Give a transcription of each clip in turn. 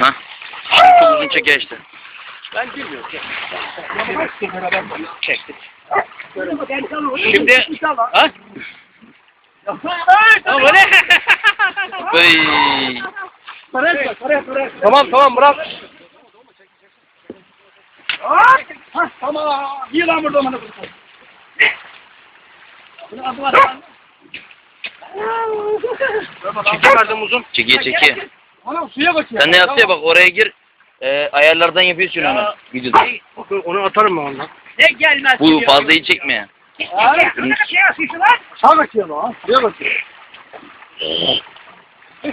Ha? Çok uzun çeker işte. Ben bilmiyorum. Çektik. Şimdi ha? Ama ne? Bey. tamam tamam bırak. Ha, tamam. İyi lan burada bana. Bunu adı var lan. Çekiyor verdim uzun. Çekiye çekiye. Anam suya kaçıyor. Sen ne yapsaya bak oraya gir. E, ayarlardan yapıyorsun onu. Ya. Videoda. Onu atarım ben ondan. Ne gelmez. Bu fazla iyi çekme. Ha? Şey asıyorsun lan. Sağ kaçıyor o ha. Suya kaçıyor.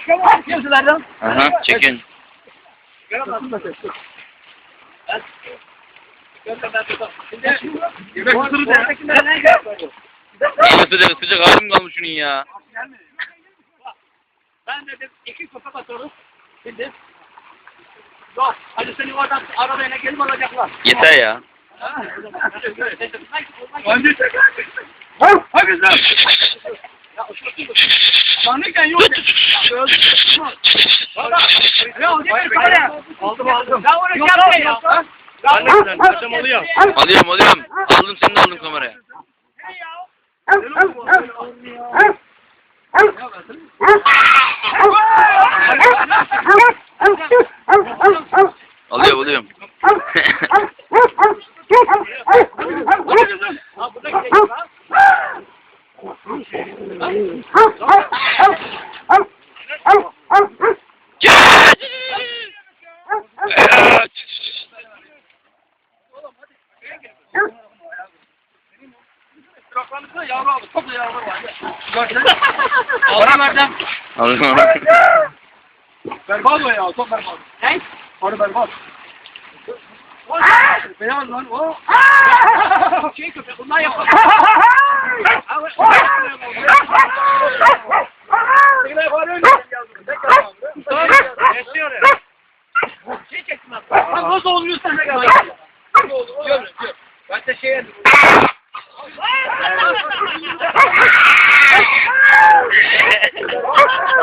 Mı atıyorsun lan? Aha çekin. Sıcak sıcak halim kalmış şunun ya. Ben dedim iki köpek atarız. Şimdi. Yok. Hadi seni oradan arabayla gelip alacaklar. Yeter ya. Hadi çek. Hadi kızım. Ya Manlıken yok. Aldım aldım. Ya onu yapma ya. Ben de güzel. Kaçam oluyor. Alıyorum alıyorum. Aldım seni de aldım kameraya. Alıyorum alıyorum. Kulaklarınızda yavru aldı. Çok da yavru var. Bana verdim. Alıyorum. Berbat o ya. Çok berbat. Ne? Onu berbat. Beyaz lan o. Şey köpek bundan yapalım. Nasıl oluyor sen de gel. Ben de şeye